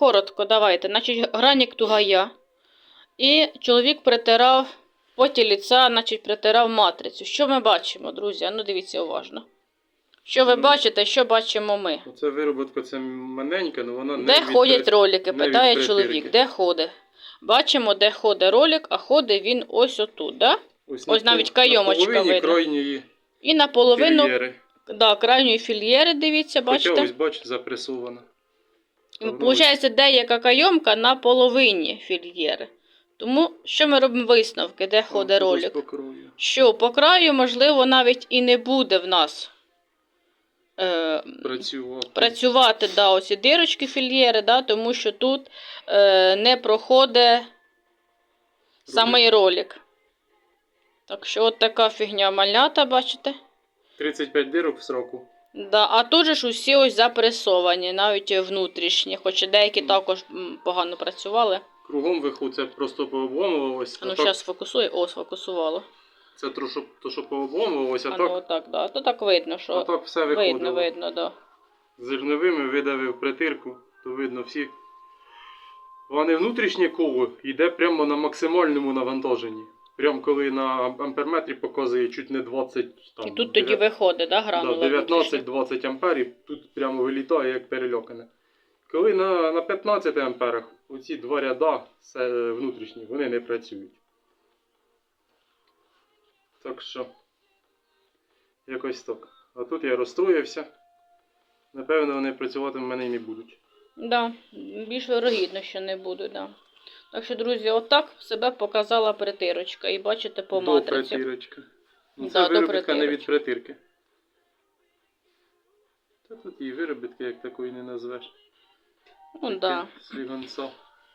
коротко, давайте. Значить, гранік тугая. І чоловік притирав поті ліца, значить, притирав матрицю. Що ми бачимо, друзі? Ну, дивіться уважно. Що ви Ну, бачите, що бачимо ми? Оце вироботка це маленька, але вона не Де від ходять ролики? не Питає притирки. чоловік. Де ходить? Бачимо, де ходить ролик, а ходить він ось отут, да? Ось, ось на навіть кайомочка на видно. крайньої І наполовину фільєри. да, крайньої фільєри, дивіться, Хоча бачите? ось, бач, запресована. Получається, деяка кайомка на половині фільєри. Тому що ми робимо висновки, де ходить ролик? Що по краю, можливо, навіть і не буде в нас е, Працював. працювати да, оці дирочки фільєри, да, тому що тут е, не проходить самий ролик. Так що от така фігня малята, бачите? 35 дирок в сроку. Да, а тут же ж усі ось запресовані, навіть внутрішні, хоч і деякі також м, погано працювали. Кругом виху це просто пообломувалось. А ну так, зараз фокусує, о, сфокусувало. це то, що, то, що пообломувалось, а, А так, ну отак, да. То так видно, що а так все виходило. видно, видно, да. Зерновими видавив притирку, то видно всі. Вони внутрішнє коло йде прямо на максимальному навантаженні. Прямо коли на амперметрі показує чуть не 20 там, І тут тоді виходить, да, да, гранула. внутрішня. 19-20 амперів, тут прямо вилітає як перельокане. Коли на, на 15 амперах оці два ряда внутрішні, вони не працюють. Так що, якось так. А тут я розстроївся. Напевно, вони працювати в мене і не будуть. Да, більш вирогідно, що не буду, да. Так що, друзі, отак себе показала притирочка. І бачите по До матриці. притирочка. Ну, Да, це до виробітка не від притирки. Та тут і виробітки як такої не назвеш. Ну, Таке да. слігонцо.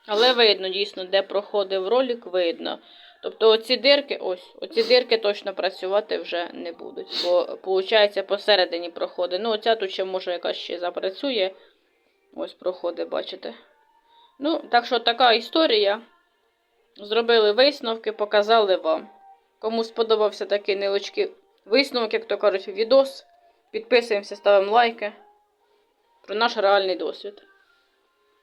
Але видно, дійсно, де проходив ролик, видно. Тобто оці дирки, ось, оці дирки точно працювати вже не будуть. Бо, виходить, посередині проходить. Ну, оця тут ще може якась ще запрацює. Ось проходить, бачите. Ну, так що така історія. Зробили висновки, показали вам. Кому сподобався такий невеличкий висновок, як то кажуть, відос. Підписуємося, ставимо лайки. Про наш реальний досвід.